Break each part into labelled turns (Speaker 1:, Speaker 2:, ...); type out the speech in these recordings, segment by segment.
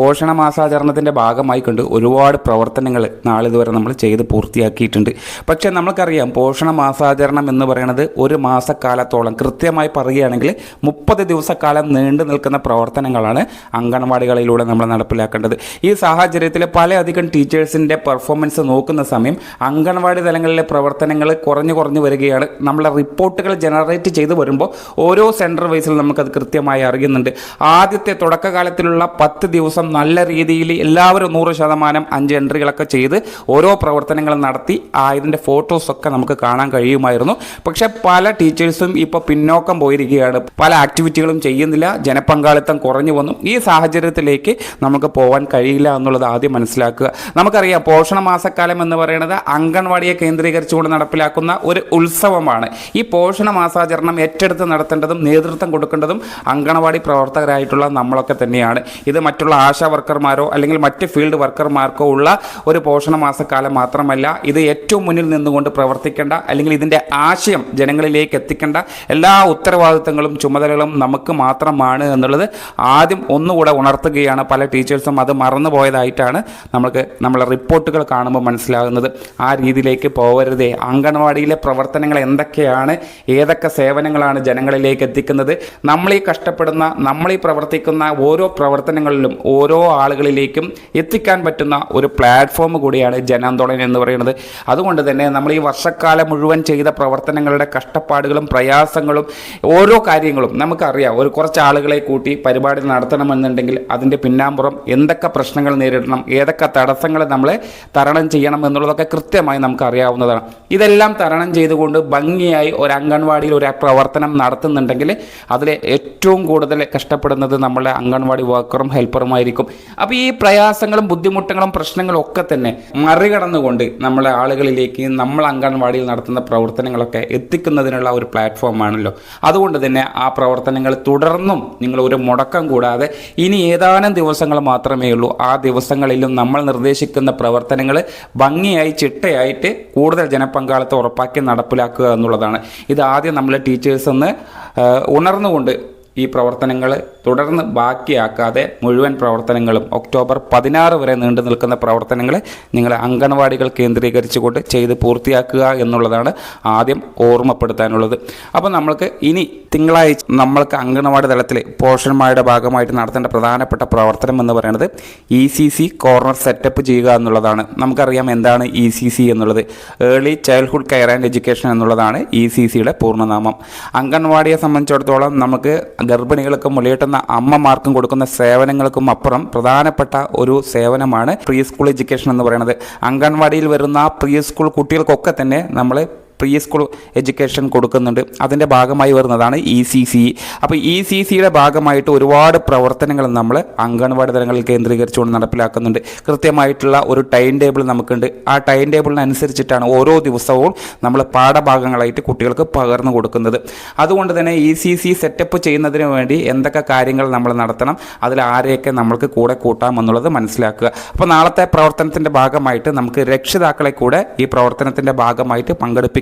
Speaker 1: പോഷണ മാസാചരണത്തിന്റെ ഭാഗമായി കൊണ്ട് ഒരുപാട് പ്രവർത്തനങ്ങൾ നാളിതുവരെ നമ്മൾ ചെയ്ത് പൂർത്തിയാക്കിയിട്ടുണ്ട്. പക്ഷേ നമുക്കറിയാം പോഷണ മാസാചരണം എന്ന് പറയുന്നത് ഒരു മാസക്കാലത്തോളം കൃത്യമായി പറയുകയാണെങ്കിൽ മുപ്പത് ദിവസക്കാലം നീണ്ടു നിൽക്കുന്ന പ്രവർത്തനങ്ങളാണ് അംഗൻവാടികളിലൂടെ നമ്മൾ നടപ്പിലാക്കേണ്ടത്. ഈ സാഹചര്യത്തിൽ പലയധികം ടീച്ചേഴ്സിന്റെ പെർഫോമൻസ് നോക്കുന്ന സമയം അംഗൻവാടി തലങ്ങളിലെ പ്രവർത്തനങ്ങൾ കുറഞ്ഞു കുറഞ്ഞു വരികയാണ്. നമ്മളെ റിപ്പോർട്ടുകൾ ജനറേറ്റ് ചെയ്ത് വരുമ്പോൾ ഓരോ സെന്റർ വൈസിൽ നമുക്കത് കൃത്യമായി അറിയുന്നുണ്ട്. ആദ്യത്തെ തുടക്കകാലത്തിലുള്ള പത്ത് ദിവസം നല്ല രീതിയിൽ എല്ലാവരും നൂറ് ശതമാനം അഞ്ച് എൻട്രികളൊക്കെ ചെയ്ത് ഓരോ പ്രവർത്തനങ്ങൾ നടത്തി ആ ഇതിന്റെ ഫോട്ടോസൊക്കെ നമുക്ക് കാണാൻ കഴിയുമായിരുന്നു. പക്ഷേ പല ടീച്ചേഴ്സും ഇപ്പോൾ പിന്നോക്കം പോയിരിക്കുകയാണ്. പല ആക്ടിവിറ്റികളും ചെയ്യുന്നില്ല. ജനപങ്കാളിത്തം കുറഞ്ഞു വന്നു. ഈ സാഹചര്യത്തിലേക്ക് നമുക്ക് പോകാൻ കഴിയില്ല എന്നുള്ളത് ആദ്യം മനസ്സിലാക്കുക. നമുക്കറിയാം പോഷണ മാസക്കാലം എന്ന് പറയുന്നത് അംഗൻവാടിയെ കേന്ദ്രീകരിച്ചുകൊണ്ട് നടപ്പിലാക്കുന്ന ഒരു ഉത്സവമാണ്. ഈ പോഷണ മാസാചരണം ഏറ്റെടുത്ത് നടത്തേണ്ടതും നേതൃത്വം കൊടുക്കേണ്ടതും അംഗൻവാടി പ്രവർത്തകരായിട്ടുള്ള നമ്മളൊക്കെ തന്നെയാണ്. ഇത് മറ്റുള്ള ആശാ വർക്കർമാരോ അല്ലെങ്കിൽ മറ്റ് ഫീൽഡ് വർക്കർമാർക്കോ ഉള്ള ഒരു പോഷണ മാസക്കാലം മാത്രമല്ല ഇത് ഏറ്റവും മുന്നിൽ നിന്നുകൊണ്ട് പ്രവർത്തിക്കേണ്ട അല്ലെങ്കിൽ ഇതിന്റെ ആശയം ജനങ്ങളിലേക്ക് എത്തിക്കേണ്ട എല്ലാ ഉത്തരവാദിത്തങ്ങളും ചുമതലകളും നമുക്ക് മാത്രമാണ് എന്നുള്ളത് ആദ്യം ഒന്നുകൂടെ ഉണർത്തുകയാണ് പല ടീച്ചേഴ്സും. അത് മറന്നുപോയതായിട്ടാണ് നമുക്ക് നമ്മളെ റിപ്പോർട്ടുകൾ കാണുമ്പോൾ മനസ്സിലാകുന്നത്. ആ രീതിയിലേക്ക് പോകരുതേ അംഗൻവാടിയിലെ പ്രവർത്തനങ്ങൾ എന്തൊക്കെയാണ്? ഏതൊക്കെ സേവനങ്ങളാണ് ജനങ്ങളിലേക്ക് എത്തിക്കുന്നത്? നമ്മളീ കഷ്ടപ്പെടുന്ന നമ്മളീ പ്രവർത്തിക്കുന്ന ഓരോ പ്രവർത്തനങ്ങളിലും ഓരോ ആളുകളിലേക്കും എത്തിക്കാൻ പറ്റുന്ന ഒരു പ്ലാറ്റ്ഫോം കൂടിയാണ് ജനാന്തോളൻ എന്ന് പറയുന്നത്. അതുകൊണ്ട് തന്നെ നമ്മൾ ഈ വർഷക്കാലം മുഴുവൻ ചെയ്ത പ്രവർത്തനങ്ങളുടെ കഷ്ടപ്പാടുകളും പ്രയാസങ്ങളും ഓരോ കാര്യങ്ങളും നമുക്കറിയാം. ഒരു കുറച്ച് ആളുകളെ കൂട്ടി പരിപാടി നടത്തണമെന്നുണ്ടെങ്കിൽ അതിന്റെ പിന്നാമ്പുറം എന്തൊക്കെ പ്രശ്നങ്ങൾ നേരിടണം ഏതൊക്കെ തടസ്സങ്ങൾ നമ്മൾ തരണം ചെയ്യണം എന്നുള്ളതൊക്കെ കൃത്യമായി നമുക്ക് അറിയാവുന്നതാണ് ഇതെല്ലാം തരണം ചെയ്തുകൊണ്ട് ഭംഗിയായി ഒരു അംഗൻവാടിയിൽ ഒരു പ്രവർത്തനം നടത്തുന്നുണ്ടെങ്കിൽ അതിൽ ഏറ്റവും കൂടുതൽ കഷ്ടപ്പെടുന്നത് നമ്മളെ അംഗൻവാടി വർക്കറും ഹെൽപ്പറുമായിരിക്കും. അപ്പോൾ ഈ പ്രയാസങ്ങളും ബുദ്ധിമുട്ടുകളും പ്രശ്നങ്ങളും ഒക്കെ തന്നെ മറികടന്നുകൊണ്ട് നമ്മളെ ആളുകളിലേക്ക് നമ്മൾ അംഗൻവാടിയിൽ നടത്തുന്ന പ്രവർത്തനങ്ങളൊക്കെ എത്തിക്കുന്നതിനുള്ള ഒരു പ്ലാറ്റ്ഫോമാണല്ലോ. അതുകൊണ്ട് തന്നെ ആ പ്രവർത്തനങ്ങൾ തുടർന്നും നിങ്ങൾ ഒരു മുടക്കം കൂടാതെ ഇനി ഏതാനും ദിവസങ്ങൾ മാത്രമേ ഉള്ളൂ. ആ ദിവസങ്ങളിലും നമ്മൾ നിർദ്ദേശിക്കുന്ന പ്രവർത്തനങ്ങൾ ഭംഗിയായി ചിട്ടയായിട്ട് കൂടുതൽ ജനപങ്കാളിത്തം ഉറപ്പാക്കി നടപ്പിലാക്കുക എന്നുള്ളതാണ്. ഇത് ആദ്യം നമ്മളെ ടീച്ചേഴ്സ് ഒന്ന് ഉണർന്നുകൊണ്ട് ഈ പ്രവർത്തനങ്ങൾ തുടർന്ന് ബാക്കിയാക്കാതെ മുഴുവൻ പ്രവർത്തനങ്ങളും ഒക്ടോബർ പതിനാറ് വരെ നീണ്ടു നിൽക്കുന്ന പ്രവർത്തനങ്ങൾ നിങ്ങൾ അംഗൻവാടികൾ കേന്ദ്രീകരിച്ചുകൊണ്ട് ചെയ്ത് പൂർത്തിയാക്കുക എന്നുള്ളതാണ് ആദ്യം ഓർമ്മപ്പെടുത്താനുള്ളത്. അപ്പോൾ നമ്മൾക്ക് ഇനി തിങ്കളാഴ്ച നമ്മൾക്ക് അംഗൻവാടി തലത്തിൽ പോഷന്മാരുടെ ഭാഗമായിട്ട് നടത്തേണ്ട പ്രധാനപ്പെട്ട പ്രവർത്തനം എന്ന് പറയുന്നത് E C C corner setup ചെയ്യുക എന്നുള്ളതാണ്. നമുക്കറിയാം എന്താണ് ഇ സി സി എന്നുള്ളത്. Early childhood care and education എന്നുള്ളതാണ് ഇ സി സിയുടെ പൂർണനാമം. അംഗൻവാടിയെ സംബന്ധിച്ചിടത്തോളം നമുക്ക് ഗർഭിണികൾക്കും മുലയൂട്ടുന്ന അമ്മമാർക്കും കൊടുക്കുന്ന സേവനങ്ങൾക്കും അപ്പുറം പ്രധാനപ്പെട്ട ഒരു സേവനമാണ് പ്രീ സ്കൂൾ എഡ്യൂക്കേഷൻ എന്ന് പറയുന്നത്. അംഗൻവാടിയിൽ വരുന്ന പ്രീ സ്കൂൾ കുട്ടികൾക്കൊക്കെ തന്നെ നമ്മൾ പ്രീ സ്കൂൾ എഡ്യൂക്കേഷൻ കൊടുക്കുന്നുണ്ട്. അതിന്റെ ഭാഗമായി വരുന്നതാണ് ഇ സി സി അപ്പോൾ ഇ സി സിയുടെ ഭാഗമായിട്ട് ഒരുപാട് പ്രവർത്തനങ്ങൾ നമ്മൾ അംഗൻവാടി തലങ്ങളിൽ കേന്ദ്രീകരിച്ചുകൊണ്ട് നടപ്പിലാക്കുന്നുണ്ട്. കൃത്യമായിട്ടുള്ള ഒരു ടൈം ടേബിൾ നമുക്കുണ്ട്. ആ ടൈം ടേബിളിനനുസരിച്ചിട്ടാണ് ഓരോ ദിവസവും നമ്മൾ പാഠഭാഗങ്ങളായിട്ട് കുട്ടികൾക്ക് പകർന്നു കൊടുക്കുന്നത്. അതുകൊണ്ട് തന്നെ ഇ സി സി സെറ്റപ്പ് ചെയ്യുന്നതിന് വേണ്ടി എന്തൊക്കെ കാര്യങ്ങൾ നമ്മൾ നടത്തണം അതിൽ ആരെയൊക്കെ നമ്മൾക്ക് കൂടെ കൂട്ടാം എന്നുള്ളത് മനസ്സിലാക്കുക. അപ്പോൾ നാളത്തെ പ്രവർത്തനത്തിന്റെ ഭാഗമായിട്ട് നമുക്ക് രക്ഷിതാക്കളെ കൂടെ ഈ പ്രവർത്തനത്തിന്റെ ഭാഗമായിട്ട്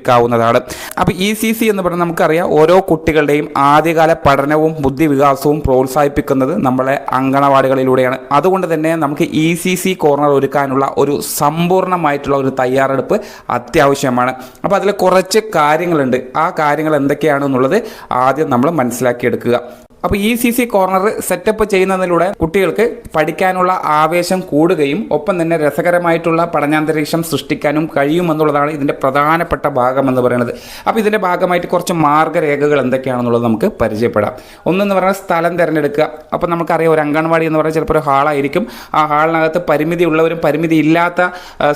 Speaker 1: പങ്കെടുപ്പിക്കാവുന്നതാണ് അപ്പോൾ ഇ സി സി എന്ന് പറഞ്ഞാൽ നമുക്കറിയാം ഓരോ കുട്ടികളുടെയും ആദ്യകാല പഠനവും ബുദ്ധിവികാസവും പ്രോത്സാഹിപ്പിക്കുന്നത് നമ്മളെ അങ്കണവാടികളിലൂടെയാണ്. അതുകൊണ്ട് തന്നെ നമുക്ക് ഇ സി സി കോർണർ ഒരുക്കാനുള്ള ഒരു സമ്പൂർണമായിട്ടുള്ള ഒരു തയ്യാറെടുപ്പ് അത്യാവശ്യമാണ്. അപ്പോൾ അതിൽ കുറച്ച് കാര്യങ്ങളുണ്ട്. ആ കാര്യങ്ങൾ എന്തൊക്കെയാണെന്നുള്ളത് ആദ്യം നമ്മൾ മനസ്സിലാക്കിയെടുക്കുക. അപ്പോൾ ഈ സി സി കോർണർ സെറ്റപ്പ് ചെയ്യുന്നതിലൂടെ കുട്ടികൾക്ക് പഠിക്കാനുള്ള ആവേശം കൂടുകയും ഒപ്പം തന്നെ രസകരമായിട്ടുള്ള പഠനാന്തരീക്ഷം സൃഷ്ടിക്കാനും കഴിയുമെന്നുള്ളതാണ് ഇതിന്റെ പ്രധാനപ്പെട്ട ഭാഗം എന്ന് പറയുന്നത്. അപ്പോൾ ഇതിന്റെ ഭാഗമായിട്ട് കുറച്ച് മാർഗരേഖകൾ എന്തൊക്കെയാണെന്നുള്ളത് നമുക്ക് പരിചയപ്പെടാം. ഒന്നെന്ന് പറഞ്ഞാൽ സ്ഥലം തിരഞ്ഞെടുക്കുക. അപ്പോൾ നമുക്കറിയാം ഒരു അംഗൻവാടി എന്ന് പറഞ്ഞാൽ ചിലപ്പോൾ ഒരു ഹാളായിരിക്കും. ആ ഹാളിനകത്ത് പരിമിതി ഉള്ളവരും പരിമിതി ഇല്ലാത്ത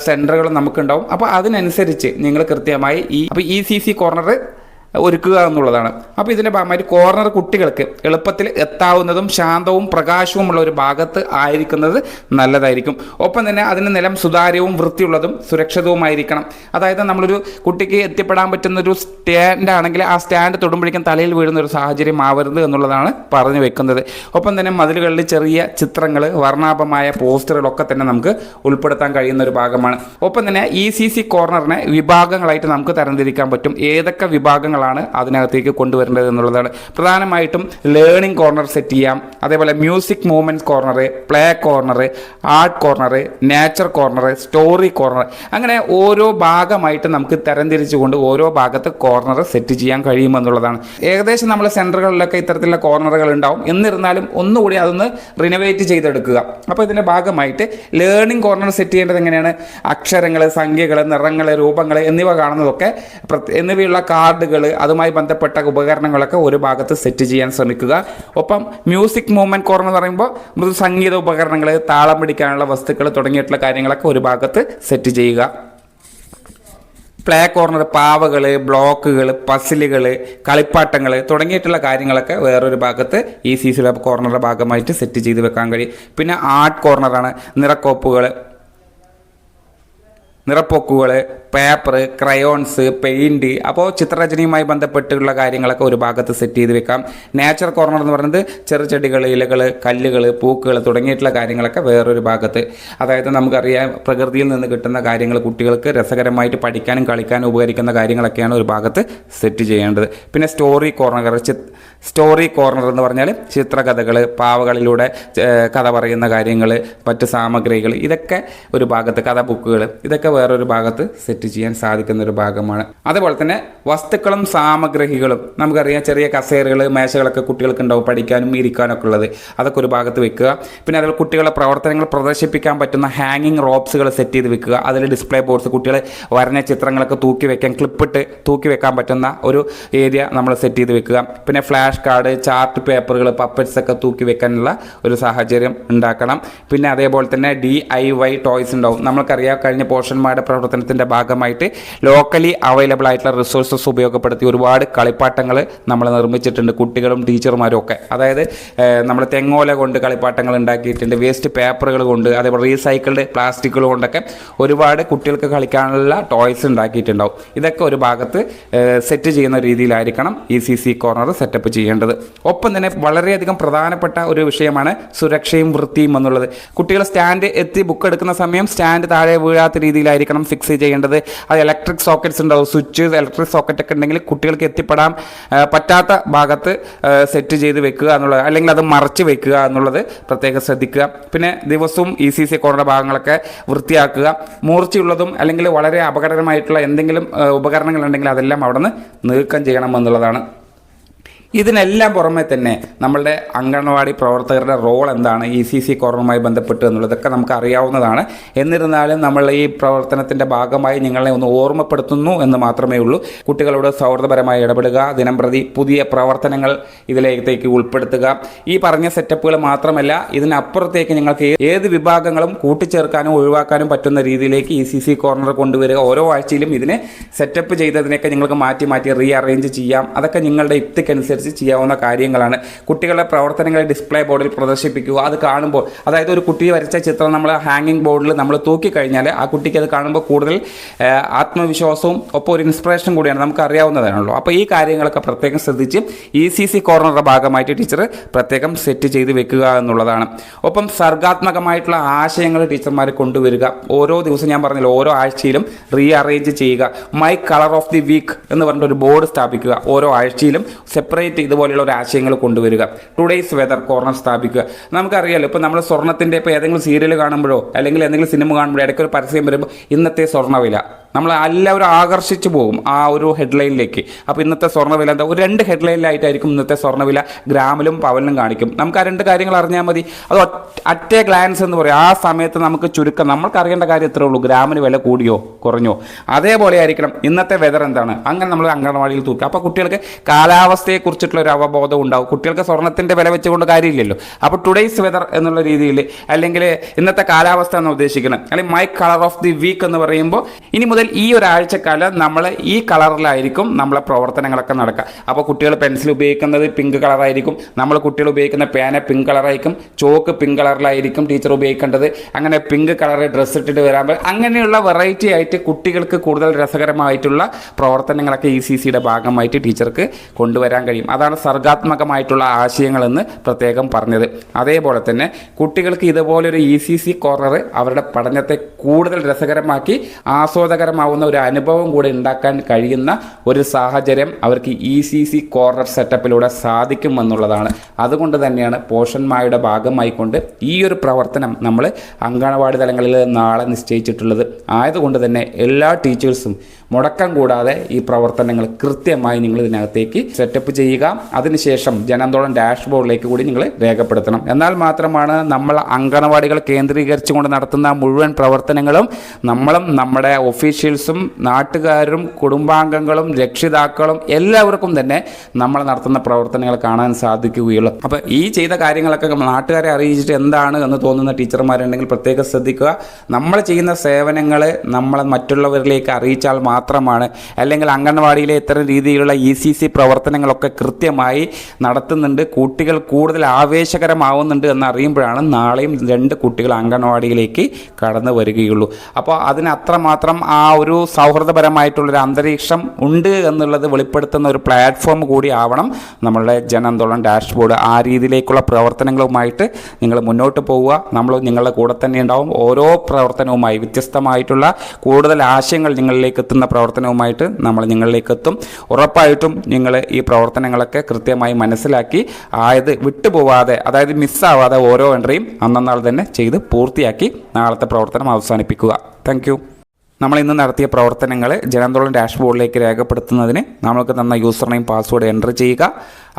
Speaker 1: സെന്ററുകളും നമുക്കുണ്ടാവും. അപ്പോൾ അതിനനുസരിച്ച് നിങ്ങൾ കൃത്യമായി ഈ അപ്പോൾ ഈ സി സി കോർണർ ഒരുക്കുക എന്നുള്ളതാണ്. അപ്പോൾ ഇതിന്റെ ഭാഗമായിട്ട് കോർണർ കുട്ടികൾക്ക് എളുപ്പത്തിൽ എത്താവുന്നതും ശാന്തവും പ്രകാശവുമുള്ള ഒരു ഭാഗത്ത് ആയിരിക്കുന്നത് നല്ലതായിരിക്കും. ഒപ്പം തന്നെ അതിന് നിലം സുതാര്യവും വൃത്തിയുള്ളതും സുരക്ഷിതവുമായിരിക്കണം. അതായത് നമ്മളൊരു കുട്ടിക്ക് എത്തിപ്പെടാൻ പറ്റുന്ന ഒരു സ്റ്റാൻഡ് ആണെങ്കിൽ ആ സ്റ്റാൻഡ് തൊടുമ്പോഴേക്കും തലയിൽ വീഴുന്ന ഒരു സാഹചര്യം ആവരുത് എന്നുള്ളതാണ് പറഞ്ഞു വെക്കുന്നത്. ഒപ്പം തന്നെ മതിലുകളിൽ ചെറിയ ചിത്രങ്ങൾ വർണാഭമായ പോസ്റ്ററുകളൊക്കെ തന്നെ നമുക്ക് ഉൾപ്പെടുത്താൻ കഴിയുന്ന ഒരു ഭാഗമാണ്. ഒപ്പം തന്നെ ഇ സി സി കോർണറിനെ വിഭാഗങ്ങളായിട്ട് നമുക്ക് തരംതിരിക്കാൻ പറ്റും. ഏതൊക്കെ വിഭാഗങ്ങൾ പ്രവർത്തനങ്ങളാണ് അതിനകത്തേക്ക് കൊണ്ടുവരേണ്ടത് എന്നുള്ളതാണ്. പ്രധാനമായിട്ടും ലേണിംഗ് കോർണർ സെറ്റ് ചെയ്യാം. അതേപോലെ music movements corner play corner art corner nature corner story corner അങ്ങനെ ഓരോ ഭാഗമായിട്ട് നമുക്ക് തരംതിരിച്ചുകൊണ്ട് ഓരോ ഭാഗത്ത് കോർണർ സെറ്റ് ചെയ്യാൻ കഴിയുമെന്നുള്ളതാണ് ഏകദേശം നമ്മൾ സെന്ററുകളിലൊക്കെ ഇത്തരത്തിലുള്ള കോർണറുകൾ ഉണ്ടാവും. എന്നിരുന്നാലും ഒന്നുകൂടി അതൊന്ന് റിനോവേറ്റ് ചെയ്തെടുക്കുക. അപ്പോൾ ഇതിന്റെ ഭാഗമായിട്ട് ലേണിംഗ് കോർണർ സെറ്റ് ചെയ്യേണ്ടത് എങ്ങനെയാണ്? അക്ഷരങ്ങൾ സംഖ്യകൾ നിറങ്ങൾ രൂപങ്ങൾ എന്നിവ കാണുന്നതൊക്കെ എന്നിവയുള്ള കാർഡുകൾ അതുമായി ബന്ധപ്പെട്ട ഉപകരണങ്ങളൊക്കെ ഒരു ഭാഗത്ത് സെറ്റ് ചെയ്യാൻ ശ്രമിക്കുക. ഒപ്പം മ്യൂസിക് മൂവ്മെന്റ് കോർണർ എന്ന് പറയുമ്പോൾ മൃദു സംഗീത ഉപകരണങ്ങൾ താളം പിടിക്കാനുള്ള വസ്തുക്കൾ തുടങ്ങിയിട്ടുള്ള കാര്യങ്ങളൊക്കെ ഒരു ഭാഗത്ത് സെറ്റ് ചെയ്യുക. പ്ലേ കോർണർ പാവകൾ ബ്ലോക്കുകൾ പസിലുകൾ കളിപ്പാട്ടങ്ങൾ തുടങ്ങിയിട്ടുള്ള കാര്യങ്ങളൊക്കെ വേറൊരു ഭാഗത്ത് ഈ സി സി ലാബ് കോർണറുടെ ഭാഗമായിട്ട് സെറ്റ് ചെയ്ത് വെക്കാൻ കഴിയും. പിന്നെ ആർട്ട് കോർണറാണ് നിറക്കോപ്പുകൾ നിറപ്പൊക്കുകൾ പേപ്പർ ക്രയോൺസ് പെയിന്റ് അപ്പോൾ ചിത്രരചനയുമായി ബന്ധപ്പെട്ടുള്ള കാര്യങ്ങളൊക്കെ ഒരു ഭാഗത്ത് സെറ്റ് ചെയ്ത് വെക്കാം. നേച്ചർ കോർണർ എന്ന് പറയുന്നത് ചെറുചെടികൾ ഇലകൾ കല്ലുകൾ പൂക്കൾ തുടങ്ങിയിട്ടുള്ള കാര്യങ്ങളൊക്കെ വേറൊരു ഭാഗത്ത്. അതായത് നമുക്കറിയാം പ്രകൃതിയിൽ നിന്ന് കിട്ടുന്ന കാര്യങ്ങൾ കുട്ടികൾക്ക് രസകരമായിട്ട് പഠിക്കാനും കളിക്കാനും ഉപകരിക്കുന്ന കാര്യങ്ങളൊക്കെയാണ് ഒരു ഭാഗത്ത് സെറ്റ് ചെയ്യേണ്ടത്. പിന്നെ സ്റ്റോറി കോർണർ സ്റ്റോറി കോർണർ എന്ന് പറഞ്ഞാൽ ചിത്രകഥകൾ പാവകളിലൂടെ കഥ പറയുന്ന കാര്യങ്ങൾ മറ്റ് സാമഗ്രികൾ ഇതൊക്കെ ഒരു ഭാഗത്ത് കഥ ബുക്കുകൾ ഇതൊക്കെ വേറൊരു ഭാഗത്ത് സെറ്റ് ചെയ്യാൻ സാധിക്കുന്ന ഒരു ഭാഗമാണ്. അതേപോലെ തന്നെ വസ്തുക്കളും സാമഗ്രികളും. നമുക്കറിയാം ചെറിയ കസേരകൾ മേശകളൊക്കെ കുട്ടികൾക്ക് ഉണ്ടാവും പഠിക്കാനും ഇരിക്കാനും ഒക്കെ ഉള്ളത്. അതൊക്കെ ഒരു ഭാഗത്ത് വെക്കുക. പിന്നെ അതിൽ കുട്ടികളുടെ പ്രവർത്തനങ്ങൾ പ്രദർശിപ്പിക്കാൻ പറ്റുന്ന ഹാങ്ങിങ് റോപ്സുകൾ സെറ്റ് ചെയ്ത് വെക്കുക. അതിൽ ഡിസ്പ്ലേ ബോർഡ്സ് കുട്ടികൾ വരഞ്ഞ ചിത്രങ്ങളൊക്കെ തൂക്കി വെക്കാൻ ക്ലിപ്പിട്ട് തൂക്കി വെക്കാൻ പറ്റുന്ന ഒരു ഏരിയ നമ്മൾ സെറ്റ് ചെയ്ത് വെക്കുക. പിന്നെ ഫ്ലാഷ് കാർഡ് ചാർട്ട് പേപ്പറുകൾ പപ്പറ്റ്സ് ഒക്കെ തൂക്കി വെക്കാനുള്ള ഒരു സാഹചര്യം ഉണ്ടാക്കണം. പിന്നെ അതേപോലെ തന്നെ ഡി ഐ വൈ ടോയ്സ് ഉണ്ടാവും. നമ്മൾക്കറിയാം കഴിഞ്ഞ പോഷന്മാരുടെ പ്രവർത്തനത്തിന്റെ ഭാഗമായിട്ട് ലോക്കലി അവൈലബിൾ ആയിട്ടുള്ള റിസോഴ്സസ് ഉപയോഗപ്പെടുത്തി ഒരുപാട് കളിപ്പാട്ടങ്ങൾ നമ്മൾ നിർമ്മിച്ചിട്ടുണ്ട് കുട്ടികളും ടീച്ചർമാരും ഒക്കെ. അതായത് നമ്മൾ തെങ്ങോല കൊണ്ട് കളിപ്പാട്ടങ്ങൾ ഉണ്ടാക്കിയിട്ടുണ്ട് വേസ്റ്റ് പേപ്പറുകൾ കൊണ്ട് അതേപോലെ റീസൈക്കിൾഡ് പ്ലാസ്റ്റിക്കുകൾ കൊണ്ടൊക്കെ ഒരുപാട് കുട്ടികൾക്ക് കളിക്കാനുള്ള ടോയ്സ് ഉണ്ടാക്കിയിട്ടുണ്ടാവും. ഇതൊക്കെ ഒരു ഭാഗത്ത് സെറ്റ് ചെയ്യുന്ന രീതിയിലായിരിക്കണം ഈ സി സി കോർണർ സെറ്റപ്പ് ചെയ്യേണ്ടത്. ഒപ്പം തന്നെ വളരെയധികം പ്രധാനപ്പെട്ട ഒരു വിഷയമാണ് സുരക്ഷയും വൃത്തിയും എന്നുള്ളത്. കുട്ടികൾ സ്റ്റാൻഡ് എത്തി ബുക്ക് എടുക്കുന്ന സമയം സ്റ്റാൻഡ് താഴെ വീഴാത്ത രീതിയിലായിരിക്കണം ഫിക്സ് ചെയ്യേണ്ടത്. അത് ഇലക്ട്രിക് സോക്കറ്റ്സ് ഉണ്ടാവും. സ്വിച്ച് ഇലക്ട്രിക് സോക്കറ്റ് ഒക്കെ ഉണ്ടെങ്കിൽ കുട്ടികൾക്ക് എത്തിപ്പെടാൻ പറ്റാത്ത ഭാഗത്ത് സെറ്റ് ചെയ്ത് വെക്കുക എന്നുള്ളത് അല്ലെങ്കിൽ അത് മറച്ച് വെക്കുക എന്നുള്ളത് പ്രത്യേകം ശ്രദ്ധിക്കുക. പിന്നെ ദിവസവും ഇ സി സി കോറിന്റെ ഭാഗങ്ങളൊക്കെ വൃത്തിയാക്കുക. മൂർച്ചയുള്ളതും അല്ലെങ്കിൽ വളരെ അപകടകരമായിട്ടുള്ള എന്തെങ്കിലും ഉപകരണങ്ങളുണ്ടെങ്കിൽ അതെല്ലാം അവിടെ നിന്ന് നീക്കം ചെയ്യണം എന്നുള്ളതാണ്. ഇതിനെല്ലാം പുറമെ തന്നെ നമ്മളുടെ അംഗൻവാടി പ്രവർത്തകരുടെ റോൾ എന്താണ്? ഇ സി സി കോർണറുമായി ബന്ധപ്പെട്ട് എന്നുള്ളതൊക്കെ നമുക്ക് അറിയാവുന്നതാണ്. എന്നിരുന്നാലും നമ്മൾ ഈ പ്രവർത്തനത്തിന്റെ ഭാഗമായി നിങ്ങളെ ഒന്ന് ഓർമ്മപ്പെടുത്തുന്നു എന്ന് മാത്രമേ ഉള്ളൂ. കുട്ടികളോട് സൗഹൃദപരമായി ഇടപെടുക ദിനംപ്രതി പുതിയ പ്രവർത്തനങ്ങൾ ഇതിലേക്ക് ഉൾപ്പെടുത്തുക. ഈ പറഞ്ഞ സെറ്റപ്പുകൾ മാത്രമല്ല ഇതിനപ്പുറത്തേക്ക് നിങ്ങൾക്ക് ഏത് വിഭാഗങ്ങളും കൂട്ടിച്ചേർക്കാനും ഒഴിവാക്കാനും പറ്റുന്ന രീതിയിലേക്ക് ഇ സി സി കോർണർ കൊണ്ടുവരിക. ഓരോ ആഴ്ചയിലും ഇതിനെ സെറ്റപ്പ് ചെയ്തതിനൊക്കെ നിങ്ങൾക്ക് മാറ്റി മാറ്റി റീ അറേഞ്ച് ചെയ്യാം. അതൊക്കെ നിങ്ങളുടെ യുക്തിക്കനുസരിച്ച് ചെയ്യാവുന്ന കാര്യങ്ങളാണ്. കുട്ടികളുടെ പ്രവർത്തനങ്ങൾ ഡിസ്പ്ലേ ബോർഡിൽ പ്രദർശിപ്പിക്കുക. അത് കാണുമ്പോൾ അതായത് ഒരു കുട്ടി വരച്ച ചിത്രം നമ്മൾ ഹാങ്ങിങ് ബോർഡിൽ നമ്മൾ തൂക്കി കഴിഞ്ഞാൽ ആ കുട്ടിക്ക് അത് കാണുമ്പോൾ കൂടുതൽ ആത്മവിശ്വാസവും ഒപ്പം ഒരു ഇൻസ്പിറേഷൻ കൂടിയാണ് നമുക്ക് അറിയാവുന്നതാണല്ലോ അപ്പോൾ ഈ കാര്യങ്ങളൊക്കെ പ്രത്യേകം ശ്രദ്ധിച്ച് ഇ സി സി കോർണറുടെ ഭാഗമായിട്ട് ടീച്ചർ പ്രത്യേകം സെറ്റ് ചെയ്ത് വെക്കുക എന്നുള്ളതാണ്. ഒപ്പം സർഗാത്മകമായിട്ടുള്ള ആശയങ്ങൾ ടീച്ചർമാർ കൊണ്ടുവരിക. ഓരോ ദിവസം ഞാൻ പറഞ്ഞല്ലോ ഓരോ ആഴ്ചയിലും റീഅറേഞ്ച് ചെയ്യുക. My colour of the week എന്ന് പറഞ്ഞിട്ട് ഒരു ബോർഡ് സ്ഥാപിക്കുക. ഓരോ ആഴ്ചയിലും സെപ്പറേറ്റ് ഇതുപോലെയുള്ള ഒരു ആശയങ്ങൾ കൊണ്ടുവരിക. ടുഡേയ്സ് വെതർ കോർണർ സ്ഥാപിക്കുക. നമുക്കറിയാലോ ഇപ്പോൾ നമ്മൾ സ്വർണത്തിന്റെ ഇപ്പോൾ ഏതെങ്കിലും സീരിയൽ കാണുമ്പോഴോ അല്ലെങ്കിൽ എന്തെങ്കിലും സിനിമ കാണുമ്പോഴോ ഇടയ്ക്ക് ഒരു പരസ്യം വരുമ്പോൾ ഇന്നത്തെ സ്വർണവില നമ്മൾ എല്ലാവരും ആകർഷിച്ചു പോകും ആ ഒരു ഹെഡ്ലൈനിലേക്ക്. അപ്പോൾ ഇന്നത്തെ സ്വർണവില എന്താ? ഒരു രണ്ട് ഹെഡ്ലൈനിലായിട്ടായിരിക്കും ഇന്നത്തെ സ്വർണവില ഗ്രാമിലും പവലിലും കാണിക്കും. നമുക്ക് ആ രണ്ട് കാര്യങ്ങൾ അറിഞ്ഞാൽ മതി. അത് അറ്റേ ഗ്ലാൻസ് എന്ന് പറയും. ആ സമയത്ത് നമുക്ക് ചുരുക്കം നമ്മൾക്ക് അറിയേണ്ട കാര്യം ഇത്രേ ഉള്ളൂ. ഗ്രാമിന് വില കൂടിയോ കുറഞ്ഞോ? അതേപോലെ ആയിരിക്കണം ഇന്നത്തെ വെതർ എന്താണ്? അങ്ങനെ നമ്മൾ അംഗൻവാടിയിൽ തൂക്കുക. അപ്പോൾ കുട്ടികൾക്ക് കാലാവസ്ഥയെക്കുറിച്ചിട്ടുള്ള ഒരു അവബോധം ഉണ്ടാവും. കുട്ടികൾക്ക് സ്വർണത്തിന്റെ വില വെച്ചുകൊണ്ട് കാര്യമില്ലല്ലോ. അപ്പോൾ ടുഡേയ്സ് വെതർ എന്നുള്ള രീതിയിൽ അല്ലെങ്കിൽ ഇന്നത്തെ കാലാവസ്ഥ എന്ന് ഉദ്ദേശിക്കുന്നത് അല്ലെങ്കിൽ my colour of the week എന്ന് പറയുമ്പോൾ ഇനി മുതൽ ഈ ഒരാഴ്ചക്കാലം നമ്മൾ ഈ കളറിലായിരിക്കും നമ്മളെ പ്രവർത്തനങ്ങളൊക്കെ നടക്കുക. അപ്പോൾ കുട്ടികൾ പെൻസിൽ ഉപയോഗിക്കുന്നത് പിങ്ക് കളറായിരിക്കും. നമ്മൾ കുട്ടികൾ ഉപയോഗിക്കുന്ന പേന പിങ്ക് കളറായിരിക്കും. ചോക്ക് പിങ്ക് കളറിലായിരിക്കും ടീച്ചർ ഉപയോഗിക്കേണ്ടത്. അങ്ങനെ പിങ്ക് കളർ ഡ്രസ്സ് ഇട്ടിട്ട് വരാൻ അങ്ങനെയുള്ള വെറൈറ്റി ആയിട്ട് കുട്ടികൾക്ക് കൂടുതൽ രസകരമായിട്ടുള്ള പ്രവർത്തനങ്ങളൊക്കെ ഇ സി സിയുടെ ഭാഗമായിട്ട് ടീച്ചർക്ക് കൊണ്ടുവരാൻ കഴിയും. അതാണ് സർഗാത്മകമായിട്ടുള്ള ആശയങ്ങളെന്ന് പ്രത്യേകം പറഞ്ഞത്. അതേപോലെ തന്നെ കുട്ടികൾക്ക് ഇതുപോലൊരു ഇ സി സി കോർണർ അവരുടെ പഠനത്തെ കൂടുതൽ രസകരമാക്കി ആസ്വാദകരമാക്കി സന്തോഷകരമാവുന്ന ഒരു അനുഭവം കൂടെ ഉണ്ടാക്കാൻ കഴിയുന്ന ഒരു സാഹചര്യം അവർക്ക് ഇ സി സി കോർണർ സെറ്റപ്പിലൂടെ സാധിക്കുമെന്നുള്ളതാണ്. അതുകൊണ്ട് തന്നെയാണ് പോഷന്മാരുടെ ഭാഗമായിക്കൊണ്ട് ഈ ഒരു പ്രവർത്തനം നമ്മൾ അങ്കണവാടി തലങ്ങളിൽ നാളെ നിശ്ചയിച്ചിട്ടുള്ളത്. ആയതുകൊണ്ട് തന്നെ എല്ലാ ടീച്ചേഴ്സും മുടക്കം കൂടാതെ ഈ പ്രവർത്തനങ്ങൾ കൃത്യമായി നിങ്ങൾ ഇതിനകത്തേക്ക് സെറ്റപ്പ് ചെയ്യുക. അതിനുശേഷം ജനന്തോളം ഡാഷ്ബോർഡിലേക്ക് കൂടി നിങ്ങൾ രേഖപ്പെടുത്തണം. എന്നാൽ മാത്രമാണ് നമ്മൾ അങ്കണവാടികൾ കേന്ദ്രീകരിച്ചുകൊണ്ട് നടത്തുന്ന മുഴുവൻ പ്രവർത്തനങ്ങളും നമ്മളും നമ്മുടെ ഒഫീഷ്യൽസും നാട്ടുകാരും കുടുംബാംഗങ്ങളും രക്ഷിതാക്കളും എല്ലാവർക്കും തന്നെ നമ്മൾ നടത്തുന്ന പ്രവർത്തനങ്ങൾ കാണാൻ സാധിക്കുകയുള്ളൂ. അപ്പോൾ ഈ ചെയ്ത കാര്യങ്ങളൊക്കെ നാട്ടുകാരെ അറിയിച്ചിട്ട് എന്താണ് എന്ന് തോന്നുന്ന ടീച്ചർമാരുണ്ടെങ്കിൽ പ്രത്യേകം ശ്രദ്ധിക്കുക. നമ്മൾ ചെയ്യുന്ന സേവനങ്ങൾ നമ്മൾ മറ്റുള്ളവരിലേക്ക് അറിയിച്ചാൽ മാത്രമാണ്. അല്ലെങ്കിൽ അംഗൻവാടിയിലെ ഇത്തരം രീതിയിലുള്ള ഇ സി സി പ്രവർത്തനങ്ങളൊക്കെ കൃത്യമായി നടത്തുന്നുണ്ട്. കുട്ടികൾ കൂടുതൽ ആവേശകരമാവുന്നുണ്ട് എന്ന് അറിയുമ്പോഴാണ് നാളെയും രണ്ട് കുട്ടികൾ അംഗൻവാടിയിലേക്ക് കടന്നു വരികയുള്ളൂ. അപ്പോൾ അതിന് അത്രമാത്രം ആ ഒരു സൗഹൃദപരമായിട്ടുള്ളൊരു അന്തരീക്ഷം ഉണ്ട് എന്നുള്ളത് വെളിപ്പെടുത്തുന്ന ഒരു പ്ലാറ്റ്ഫോം കൂടി ആവണം. നമ്മളുടെ ജനാന്തോളം ഡാഷ്ബോർഡ് ആ രീതിയിലേക്കുള്ള പ്രവർത്തനങ്ങളുമായിട്ട് നിങ്ങൾ മുന്നോട്ട് പോവുക. നമ്മൾ നിങ്ങളുടെ കൂടെ തന്നെ ഉണ്ടാവും. ഓരോ പ്രവർത്തനവുമായി വ്യത്യസ്തമായിട്ടുള്ള കൂടുതൽ ആശയങ്ങൾ നിങ്ങളിലേക്ക് എത്തുന്ന പ്രവർത്തനവുമായിട്ട് നമ്മൾ നിങ്ങളിലേക്ക് എത്തും. ഉറപ്പായിട്ടും നിങ്ങൾ ഈ പ്രവർത്തനങ്ങളൊക്കെ കൃത്യമായി മനസ്സിലാക്കി ആയത് വിട്ടുപോവാതെ അതായത് മിസ്സാവാതെ ഓരോ എൻട്രിയും അന്നന്നാൾ തന്നെ ചെയ്ത് പൂർത്തിയാക്കി നാളത്തെ പ്രവർത്തനം അവസാനിപ്പിക്കുക. താങ്ക് നമ്മൾ ഇന്ന് നടത്തിയ പ്രവർത്തനങ്ങൾ ജനാന്തോളം ഡാഷ്ബോർഡിലേക്ക് രേഖപ്പെടുത്തുന്നതിന് നമ്മൾക്ക് തന്ന യൂസർ നെയിം പാസ്വേഡ് എന്റർ ചെയ്യുക.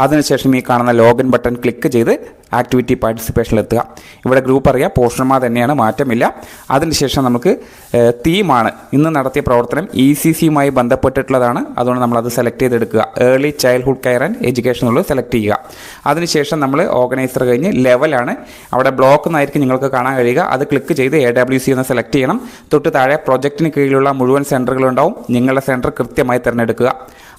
Speaker 1: അതിനുശേഷം ഈ കാണുന്ന ലോഗിൻ ബട്ടൺ ക്ലിക്ക് ചെയ്ത് ആക്ടിവിറ്റി പാർട്ടിസിപ്പേഷനിൽ എത്തുക. ഇവിടെ ഗ്രൂപ്പ് അറിയാം. പോഷന്മാർ തന്നെയാണ്. മാറ്റമില്ല. അതിനുശേഷം നമുക്ക് തീമാണ് ഇന്ന് നടത്തിയ പ്രവർത്തനം ഇ സി സിയുമായി ബന്ധപ്പെട്ടിട്ടുള്ളതാണ്. അതുകൊണ്ട് നമ്മളത് സെലക്ട് ചെയ്തെടുക്കുക. Early childhood care and education എന്നുള്ളത് സെലക്ട് ചെയ്യുക. അതിനുശേഷം നമ്മൾ ഓർഗനൈസർ കഴിഞ്ഞ് ലെവലാണ് അവിടെ ബ്ലോക്ക് എന്നായിരിക്കും നിങ്ങൾക്ക് കാണാൻ കഴിയുക. അത് ക്ലിക്ക് ചെയ്ത് എ ഡബ്ല്യു സി എന്ന് സെലക്ട് ചെയ്യണം. തൊട്ട് താഴെ പ്രൊജക്റ്റിന് കീഴിലുള്ള മുഴുവൻ സെന്ററുകളുണ്ടാവും നിങ്ങളുടെ സെന്റർ കൃത്യമായി തിരഞ്ഞെടുക്കുക.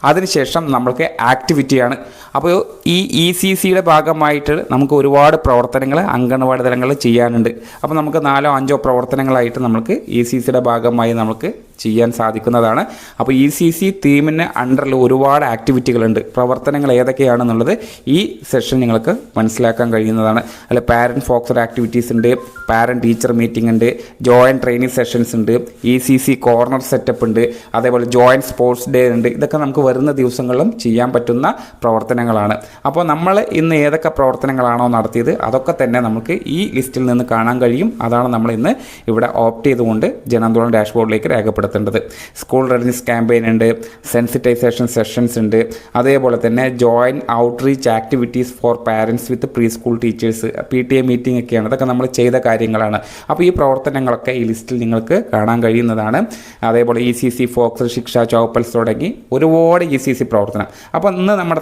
Speaker 1: അതിനുശേഷം നമ്മൾക്ക് ആക്ടിവിറ്റിയാണ് അപ്പോൾ ഈ ഇ സി സിയുടെ ഭാഗമായിട്ട് നമുക്ക് ഒരുപാട് പ്രവർത്തനങ്ങൾ അംഗൻവാടി തലങ്ങളിൽ ചെയ്യാനുണ്ട്. അപ്പോൾ നമുക്ക് നാലോ അഞ്ചോ പ്രവർത്തനങ്ങളായിട്ട് നമുക്ക് ഇ സി സിയുടെ ഭാഗമായി നമുക്ക് ചെയ്യാൻ സാധിക്കുന്നതാണ്. അപ്പോൾ ഇ സി സി തീമിന് അണ്ടറിൽ ഒരുപാട് ആക്ടിവിറ്റികളുണ്ട് പ്രവർത്തനങ്ങൾ ഏതൊക്കെയാണെന്നുള്ളത് ഈ സെഷൻ നിങ്ങൾക്ക് മനസ്സിലാക്കാൻ കഴിയുന്നതാണ്. അല്ല പാരന്റ് ഫോക്സർ ആക്ടിവിറ്റീസ് ഉണ്ട് പാരന്റ് ടീച്ചർ മീറ്റിംഗ് ഉണ്ട് ജോയിന്റ് ട്രെയിനിങ് സെഷൻസ് ഉണ്ട് E C C corner setup ഉണ്ട് അതേപോലെ ജോയിന്റ് സ്പോർട്സ് ഡേ ഉണ്ട്. ഇതൊക്കെ നമുക്ക് വരുന്ന ദിവസങ്ങളിലും ചെയ്യാൻ പറ്റുന്ന പ്രവർത്തനങ്ങളാണ്. അപ്പോൾ നമ്മൾ ഇന്ന് ഏതൊക്കെ പ്രവർത്തനങ്ങളാണോ നടത്തിയത് അതൊക്കെ തന്നെ നമുക്ക് ഈ ലിസ്റ്റിൽ നിന്ന് കാണാൻ കഴിയും. അതാണ് നമ്മൾ ഇന്ന് ഇവിടെ ഓപ്റ്റ് ചെയ്തുകൊണ്ട് ജനാന്തോളം ഡാഷ്ബോർഡിലേക്ക് രേഖപ്പെടുത്തേണ്ടത് സ്കൂൾ റെഡിനസ് ക്യാമ്പയിൻ ഉണ്ട് സെൻസിറ്റൈസേഷൻ സെഷൻസ് ഉണ്ട്. അതേപോലെ തന്നെ join outreach activities for parents with preschool teachers P T A meeting ഒക്കെയാണ്. അതൊക്കെ നമ്മൾ ചെയ്ത കാര്യങ്ങളാണ്. അപ്പോൾ ഈ പ്രവർത്തനങ്ങളൊക്കെ ഈ ലിസ്റ്റിൽ നിങ്ങൾക്ക് കാണാൻ കഴിയുന്നതാണ്. അതേപോലെ ഇ സി സി ഫോക്സ് ശിക്ഷ ചോപ്പൽസ് തുടങ്ങി ഒരുപാട് ഇ സി സി പ്രവർത്തനം. അപ്പോൾ ഇന്ന് നമ്മുടെ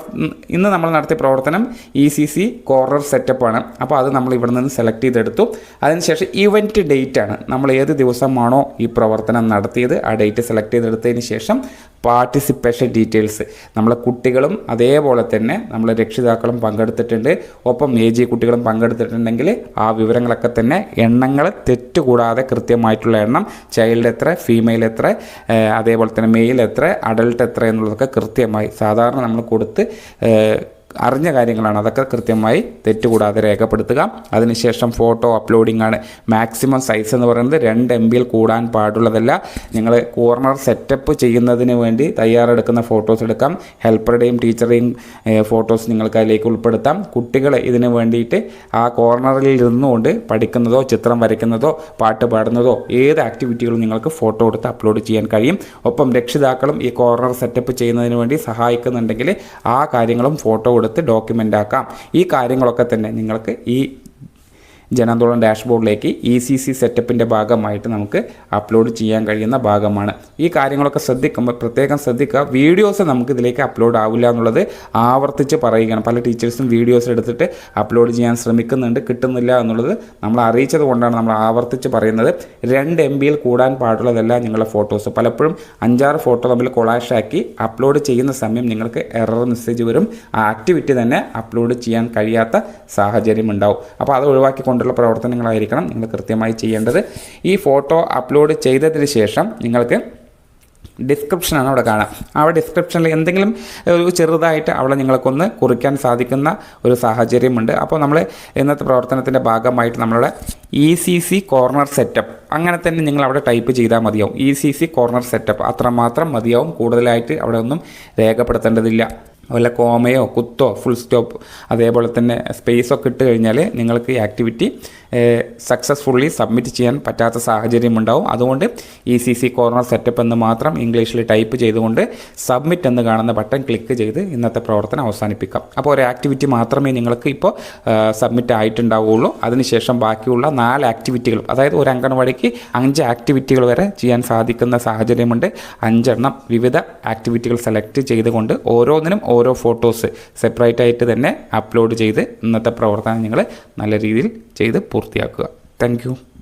Speaker 1: ഇന്ന് നമ്മൾ നടത്തിയ പ്രവർത്തനം ഇ സി സി കോർണർ സെറ്റപ്പാണ്. അപ്പോൾ അത് നമ്മൾ ഇവിടെ നിന്ന് സെലക്ട് ചെയ്തെടുത്തു. അതിനുശേഷം ഇവന്റ് ഡേറ്റ് ആണ് നമ്മൾ ഏത് ദിവസമാണോ ഈ പ്രവർത്തനം നടത്തിയത്. ആ ഡേറ്റ് സെലക്ട് ചെയ്തെടുത്തതിന് ശേഷം പാർട്ടിസിപ്പേഷൻ ഡീറ്റെയിൽസ് നമ്മളെ കുട്ടികളും അതേപോലെ തന്നെ നമ്മളെ രക്ഷിതാക്കളും പങ്കെടുത്തിട്ടുണ്ട്. ഒപ്പം എ ജി കുട്ടികളും പങ്കെടുത്തിട്ടുണ്ടെങ്കിൽ ആ വിവരങ്ങളൊക്കെ തന്നെ എണ്ണങ്ങൾ തെറ്റുകൂടാതെ കൃത്യമായിട്ടുള്ള എണ്ണം ചൈൽഡ് എത്ര ഫീമെയിൽ എത്ര അതേപോലെ തന്നെ മെയിൽ എത്ര അഡൾട്ട് എത്ര എന്നുള്ളതൊക്കെ കൃത്യമായി സാധാരണ നമ്മൾ കൊടുത്ത് അറിഞ്ഞ കാര്യങ്ങളാണ്. അതൊക്കെ കൃത്യമായി തെറ്റുകൂടാതെ രേഖപ്പെടുത്തുക. അതിനുശേഷം ഫോട്ടോ അപ്ലോഡിംഗ് ആണ്. മാക്സിമം സൈസ് എന്ന് പറയുന്നത് രണ്ട് എം ബിയിൽ കൂടാൻ പാടുള്ളതല്ല. നിങ്ങൾ കോർണർ സെറ്റപ്പ് ചെയ്യുന്നതിന് വേണ്ടി തയ്യാറെടുക്കുന്ന ഫോട്ടോസ് എടുക്കാം. ഹെൽപ്പറുടെയും ടീച്ചറുടെയും ഫോട്ടോസ് നിങ്ങൾക്ക് അതിലേക്ക് ഉൾപ്പെടുത്താം. കുട്ടികൾ ഇതിന് വേണ്ടിയിട്ട് ആ കോർണറിൽ ഇരുന്നുകൊണ്ട് പഠിക്കുന്നതോ ചിത്രം വരയ്ക്കുന്നതോ പാട്ട് പാടുന്നതോ ഏത് ആക്ടിവിറ്റികളും നിങ്ങൾക്ക് ഫോട്ടോ എടുത്ത് അപ്ലോഡ് ചെയ്യാൻ കഴിയും. ഒപ്പം രക്ഷിതാക്കളും ഈ കോർണർ സെറ്റപ്പ് ചെയ്യുന്നതിന് വേണ്ടി സഹായിക്കുന്നുണ്ടെങ്കിൽ ആ കാര്യങ്ങളും ഫോട്ടോ കൊടുത്ത് ഡോക്യുമെന്റ് ആക്കാം. ഈ കാര്യങ്ങളൊക്കെ തന്നെ നിങ്ങൾക്ക് ഈ ജനാന്തോളം ഡാഷ്ബോർഡിലേക്ക് ഇ സി സി സെറ്റപ്പിന്റെ ഭാഗമായിട്ട് നമുക്ക് അപ്ലോഡ് ചെയ്യാൻ കഴിയുന്ന ഭാഗമാണ്. ഈ കാര്യങ്ങളൊക്കെ ശ്രദ്ധിക്കുമ്പോൾ പ്രത്യേകം ശ്രദ്ധിക്കുക. വീഡിയോസ് നമുക്ക് ഇതിലേക്ക് അപ്ലോഡ് ആവില്ല എന്നുള്ളത് ആവർത്തിച്ച് പറയുകയാണ്. പല ടീച്ചേഴ്സും വീഡിയോസ് എടുത്തിട്ട് അപ്ലോഡ് ചെയ്യാൻ ശ്രമിക്കുന്നുണ്ട് കിട്ടുന്നില്ല എന്നുള്ളത് നമ്മൾ അറിയിച്ചത് കൊണ്ടാണ് നമ്മൾ ആവർത്തിച്ച് പറയുന്നത്. രണ്ട് എം ബിയിൽ കൂടാൻ പാടുള്ളതെല്ലാം നിങ്ങളുടെ ഫോട്ടോസ്. പലപ്പോഴും അഞ്ചാറ് ഫോട്ടോ തമ്മിൽ കൊളാഷാക്കി അപ്ലോഡ് ചെയ്യുന്ന സമയം നിങ്ങൾക്ക് എറർ മെസ്സേജ് വരും. ആ ആക്ടിവിറ്റി തന്നെ അപ്ലോഡ് ചെയ്യാൻ കഴിയാത്ത സാഹചര്യം ഉണ്ടാവും. അപ്പോൾ അത് ഒഴിവാക്കിക്കൊണ്ടുള്ള പ്രവർത്തനങ്ങളായിരിക്കണം നിങ്ങൾ കൃത്യമായി ചെയ്യേണ്ടത്. ഈ ഫോട്ടോ അപ്ലോഡ് ചെയ്തതിന് ശേഷം നിങ്ങൾക്ക് ഡിസ്ക്രിപ്ഷനാണ് അവിടെ കാണാം. ആ ഡിസ്ക്രിപ്ഷനിൽ എന്തെങ്കിലും ഒരു ചെറുതായിട്ട് അവിടെ നിങ്ങൾക്കൊന്ന് കുറിക്കാൻ സാധിക്കുന്ന ഒരു സാഹചര്യമുണ്ട്. അപ്പോൾ നമ്മൾ ഇന്നത്തെ പ്രവർത്തനത്തിന്റെ ഭാഗമായിട്ട് നമ്മളുടെ E C C corner setup അങ്ങനെ തന്നെ നിങ്ങൾ അവിടെ ടൈപ്പ് ചെയ്താൽ മതിയാവും. E C C corner setup അത്രമാത്രം മതിയാവും. കൂടുതലായിട്ട് അവിടെ ഒന്നും രേഖപ്പെടുത്തേണ്ടതില്ല. വല്ല കോമയോ കുത്തോ ഫുൾ സ്റ്റോപ്പ് അതേപോലെ തന്നെ സ്പേസൊക്കെ ഇട്ട് കഴിഞ്ഞാൽ നിങ്ങൾക്ക് ഈ ആക്ടിവിറ്റി സക്സസ്ഫുള്ളി സബ്മിറ്റ് ചെയ്യാൻ പറ്റാത്ത സാഹചര്യം ഉണ്ടാവും. അതുകൊണ്ട് E C C corner setup എന്ന് മാത്രം ഇംഗ്ലീഷിൽ ടൈപ്പ് ചെയ്തുകൊണ്ട് സബ്മിറ്റ് എന്ന് കാണുന്ന ബട്ടൺ ക്ലിക്ക് ചെയ്ത് ഇന്നത്തെ പ്രവർത്തനം അവസാനിപ്പിക്കാം. അപ്പോൾ ഒരു ആക്ടിവിറ്റി മാത്രമേ നിങ്ങൾക്ക് ഇപ്പോൾ സബ്മിറ്റ് ആയിട്ടുണ്ടാവുകയുള്ളൂ അതിനുശേഷം ബാക്കിയുള്ള നാല് ആക്ടിവിറ്റികൾ അതായത് ഒരു അംഗൻവാടിക്ക് അഞ്ച് ആക്ടിവിറ്റികൾ വരെ ചെയ്യാൻ സാധിക്കുന്ന സാഹചര്യമുണ്ട്. അഞ്ചെണ്ണം വിവിധ ആക്ടിവിറ്റികൾ സെലക്ട് ചെയ്തുകൊണ്ട് ഓരോന്നിനും ഓരോ ഫോട്ടോസ് സെപ്പറേറ്റ് ആയിട്ട് തന്നെ അപ്ലോഡ് ചെയ്ത് ഇന്നത്തെ പ്രവർത്തനം നിങ്ങൾ നല്ല രീതിയിൽ ചെയ്ത് പൂർത്തിയാക്കുക. താങ്ക്